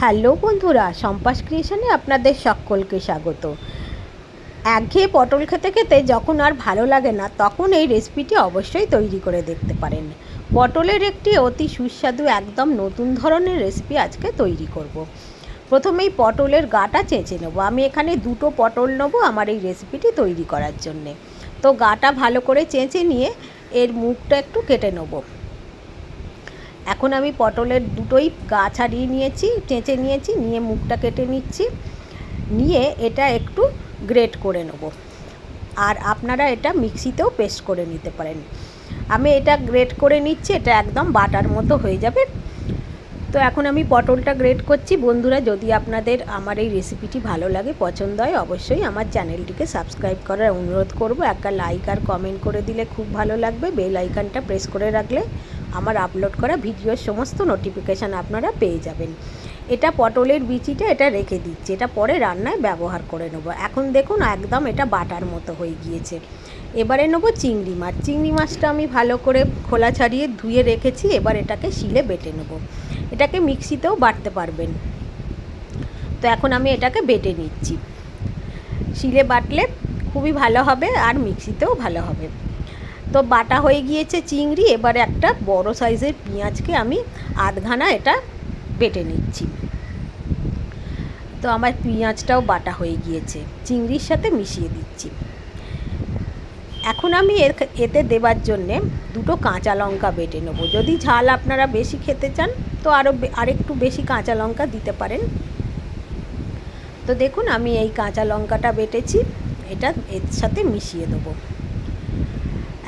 Hello বন্ধুরা সম্পাস ক্রিয়েশনে আপনাদের সকলকে স্বাগত। একঘেয়ে পটল খেতে খেতে যখন আর ভালো লাগে না, তখন এই রেসিপিটি অবশ্যই তৈরি করে দেখতে পারেন। পটলের একটি অতি সুস্বাদু, একদম নতুন ধরনের রেসিপি আজকে তৈরি করব। প্রথমেই পটলের গাটা চেঁচে নেব। আমি এখানে দুটো পটল নেব আমার এই রেসিপিটি তৈরি করার জন্যে। তো গাটা ভালো করে চেঁচে নিয়ে এর মুখটা একটু কেটে নেব। এখন আমি পটলের দুটোই গা ছাড়িয়ে নিয়েছি, চেঁচে নিয়েছি, নিয়ে মুখটা কেটে নিচ্ছি। নিয়ে এটা একটু গ্রেট করে নেব। আর আপনারা এটা মিক্সিতেও পেস্ট করে নিতে পারেন। আমি এটা গ্রেট করে নিচ্ছি, এটা একদম বাটার মতো হয়ে যাবে। তো এখন আমি পটলটা গ্রেট করছি। বন্ধুরা, যদি আপনাদের আমার এই রেসিপিটি ভালো লাগে, পছন্দ হয়, অবশ্যই আমার চ্যানেলটিকে সাবস্ক্রাইব করার অনুরোধ করব। একটা লাইক আর কমেন্ট করে দিলে খুব ভালো লাগবে। বেল আইকনটা প্রেস করে রাখলে আমার আপলোড করা ভিডিওর সমস্ত নোটিফিকেশান আপনারা পেয়ে যাবেন। এটা পটলের বিচিটা এটা রেখে দিচ্ছি, এটা পরে রান্নায় ব্যবহার করে নেব। এখন দেখুন একদম এটা বাটার মতো হয়ে গিয়েছে। এবারে নেব চিংড়ি মাছ। চিংড়ি মাছটা আমি ভালো করে খোলা ছাড়িয়ে ধুয়ে রেখেছি, এবার এটাকে শিলে বেটে নেব। এটাকে মিক্সিতেও বাটতে পারবেন। তো এখন আমি এটাকে বেটে নিচ্ছি। শিলে বাটলে খুবই ভালো হবে আর মিক্সিতেও ভালো হবে। তো বাটা হয়ে গিয়েছে চিংড়ি, এবারে একটা বড় সাইজের পেঁয়াজকে আমি আধঘানা এটা বেটে নিচ্ছি। তো আমার পেঁয়াজটাও বাটা হয়ে গিয়েছে, চিংড়ির সাথে মিশিয়ে দিচ্ছি। এখন আমি এর এতে দেবার জন্যে দুটো কাঁচা লঙ্কা বেটে নেব। যদি ঝাল আপনারা বেশি খেতে চান, তো আরও আরেকটু বেশি কাঁচা লঙ্কা দিতে পারেন। তো দেখুন, আমি এই কাঁচা লঙ্কাটা বেটেছি, এটা এর সাথে মিশিয়ে দেবো।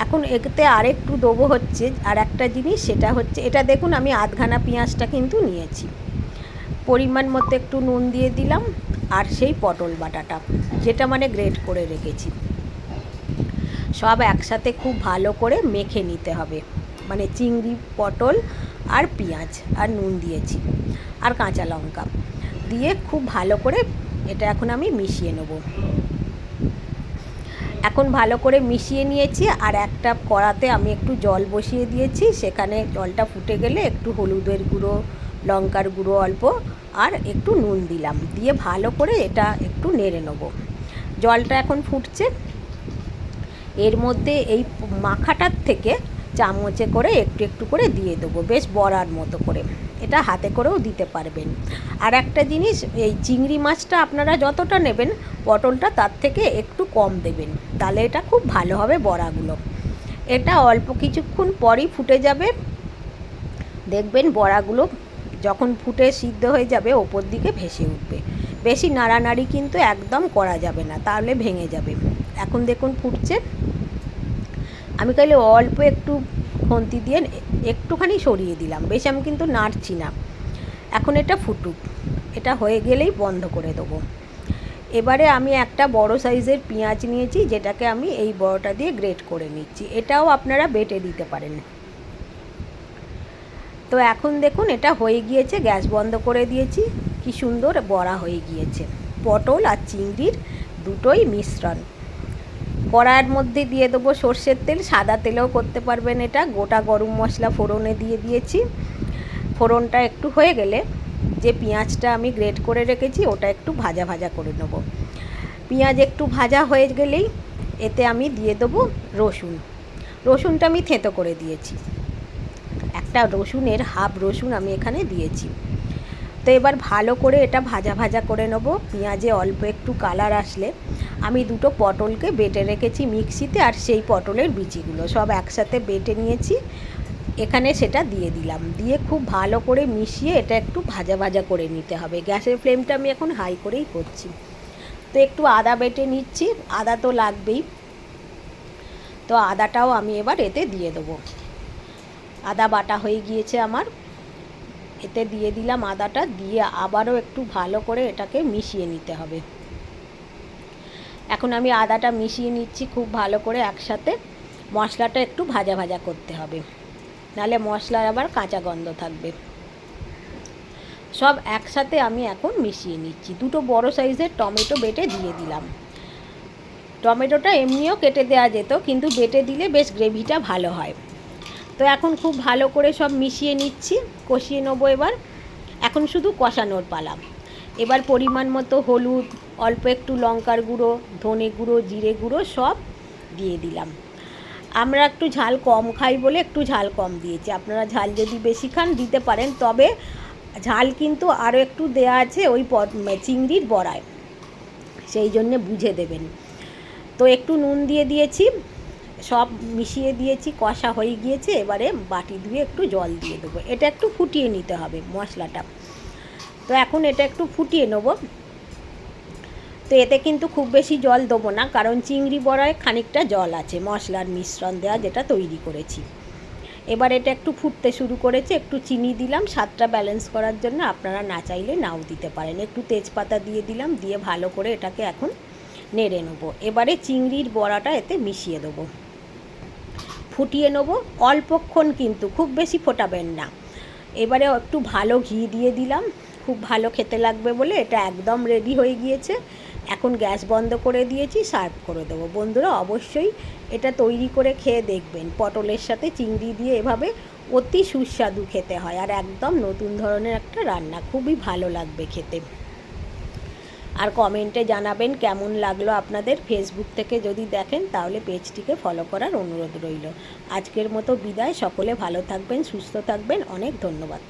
এখন এতে আরেকটু দেবো হচ্ছে, আর একটা জিনিস সেটা হচ্ছে, এটা দেখুন আমি আধখানা পেঁয়াজটা কিন্তু নিয়েছি। পরিমাণ মতো একটু নুন দিয়ে দিলাম, আর সেই পটল বাটাটা, যেটা মানে গ্রেট করে রেখেছি। সব একসাথে খুব ভালো করে মেখে নিতে হবে। মানে চিংড়ি, পটল আর পেঁয়াজ আর নুন দিয়েছি, আর কাঁচা লঙ্কা। দিয়ে খুব ভালো করে এটা এখন আমি মিশিয়ে নেব। এখন ভালো করে মিশিয়ে নিয়েছি আর একটা কড়াতে আমি একটু জল বসিয়ে দিয়েছি। সেখানে জলটা ফুটে গেলে একটু হলুদের গুঁড়ো, লঙ্কার গুঁড়ো অল্প আর একটু নুন দিলাম। দিয়ে ভালো করে এটা একটু নেড়ে নেব। জলটা এখন ফুটছে। এর মধ্যে এই মাখাটার থেকে চামচে করে একটু একটু করে দিয়ে দেবো। বেশ বড়ার মতো করে। এটা হাতে করেও দিতে পারবেন। আর একটা জিনিস, এই চিংড়ি মাছটা আপনারা যতটা নেবেন, পটলটা তার থেকে একটু কম দেবেন। তাহলে এটা খুব ভালো হবে বড়াগুলো। এটা অল্প কিছুক্ষণ পরই ফুটে যাবে। দেখবেন বড়াগুলো যখন ফুটে সিদ্ধ হয়ে যাবে, ওপর দিকে ভেসে উঠবে। বেশি নাড়ানাড়ি কিন্তু একদম করা যাবে না, তাহলে ভেঙে যাবে। এখন দেখুন ফুটছে। আমি তাহলে অল্প একটু খন্তি দিয়ে একটুখানি সরিয়ে দিলাম। বেশি আমি কিন্তু নাড়ছি না। এখন এটা ফুটুক। এটা হয়ে গেলেই বন্ধ করে দেবো। এবারে আমি একটা বড় সাইজের পেঁয়াজ নিয়েছি, যেটাকে আমি এই বড়টা দিয়ে গ্রেট করে নিচ্ছি। এটাও আপনারা বেটে দিতে পারেন। তো এখন দেখুন, এটা হয়ে গিয়েছে, গ্যাস বন্ধ করে দিয়েছি। কি সুন্দর বড়া হয়ে গিয়েছে। পটল আর চিংড়ির দুটোই মিশ্রণ। কড়ার মধ্যে দিয়ে দেবো সর্ষের তেল, সাদা তেলেও করতে পারবেন এটা। গোটা গরম মশলা ফোড়নে দিয়ে দিয়েছি। ফোড়নটা একটু হয়ে গেলে যে পেঁয়াজটা আমি গ্রেট করে রেখেছি, ওটা একটু ভাজা ভাজা করে নেব। পেঁয়াজ একটু ভাজা হয়ে গেলেই এতে আমি দিয়ে দেবো রসুন। রসুনটা আমি থেঁতো করে দিয়েছি। একটা রসুনের হাফ রসুন আমি এখানে দিয়েছি। তো এবার ভালো করে এটা ভাজা ভাজা করে নেব। পেঁয়াজে অল্প একটু কালার আসলে আমি দুটো পটলকে বেটে রেখেছি মিক্সিতে আর সেই পটলের বিচিগুলো সব একসাথে বেটে নিয়েছি। এখানে সেটা দিয়ে দিলাম। দিয়ে খুব ভালো করে মিশিয়ে এটা একটু ভাজা ভাজা করে নিতে হবে। গ্যাসের ফ্লেমটা আমি এখন হাই করেই করছি। তো একটু আদা বেটে নিচ্ছি। আদা তো লাগবেই। তো আদাটাও আমি এবার এতে দিয়ে দেবো। আদা বাটা হয়ে গিয়েছে আমার। এতে দিয়ে দিলাম আদাটা। দিয়ে আবারও একটু ভালো করে এটাকে মিশিয়ে নিতে হবে। এখন আমি আদাটা মিশিয়ে নিচ্ছি খুব ভালো করে একসাথে। মশলাটা একটু ভাজা ভাজা করতে হবে। নাহলে মশলার আবার কাঁচা গন্ধ থাকবে। সব একসাথে আমি এখন মিশিয়ে নিচ্ছি। দুটো বড় সাইজের টমেটো বেটে দিয়ে দিলাম। টমেটোটা এমনিও কেটে দেওয়া যেত, কিন্তু বেটে দিলে বেশ গ্রেভিটা ভালো হয়। তো এখন খুব ভালো করে সব মিশিয়ে নিচ্ছি, কষিয়ে নেব এবার। এখন শুধু কষানোর পালা। এবার পরিমাণ মতো হলুদ অল্প একটু লঙ্কার গুঁড়ো, ধনে গুঁড়ো, জিরে গুঁড়ো সব দিয়ে দিলাম। আমরা একটু ঝাল কম খাই বলে একটু ঝাল কম দিয়েছি। আপনারা ঝাল যদি বেশি খান, দিতে পারেন। তবে ঝাল কিন্তু আরও একটু দেয়া আছে ওই চিংড়ির বড়ায়। সেই জন্যে বুঝে দেবেন। তো একটু নুন দিয়ে দিয়েছি। সব মিশিয়ে দিয়েছি, কষা হয়ে গিয়েছে। এবারে বাটি ধুয়ে একটু জল দিয়ে দেবো। এটা একটু ফুটিয়ে নিতে হবে মশলাটা। তো এখন এটা একটু ফুটিয়ে নেব। তো এতে কিন্তু খুব বেশি জল দেবো না, কারণ চিংড়ি বড়ায় খানিকটা জল আছে, মশলার মিশ্রণ দেওয়া যেটা তৈরি করেছি। এবার এটা একটু ফুটতে শুরু করেছে, একটু চিনি দিলাম, স্বাদটা ব্যালেন্স করার জন্য আপনারা না চাইলে নাও দিতে পারেন। একটু তেজপাতা দিয়ে দিলাম, দিয়ে ভালো করে এটাকে এখন নেড়ে নেব। এবারে চিংড়ির বড়াটা এতে মিশিয়ে দেবো। ফুটিয়ে নেব, অল্পক্ষণ কিন্তু, খুব বেশি ফোটাবেন না। এবারে একটু ভালো ঘি দিয়ে দিলাম, খুব ভালো খেতে লাগবে বলে, এটা একদম রেডি হয়ে গিয়েছে। এখন গ্যাস বন্ধ করে দিয়েছি, সার্ভ করে দেবো। বন্ধুরা, অবশ্যই এটা তৈরি করে খেয়ে দেখবেন। পটলের সাথে চিংড়ি দিয়ে এভাবে অতি সুস্বাদু খেতে হয় আর একদম নতুন ধরনের একটা রান্না। খুবই ভালো লাগবে খেতে। আর কমেন্টে জানাবেন কেমন লাগল আপনাদের। ফেসবুক থেকে যদি দেখেন, তাহলে পেজটিকে ফলো করার অনুরোধ রইল। আজকের মতো বিদায়। সকলে ভালো থাকবেন, সুস্থ থাকবেন। অনেক ধন্যবাদ।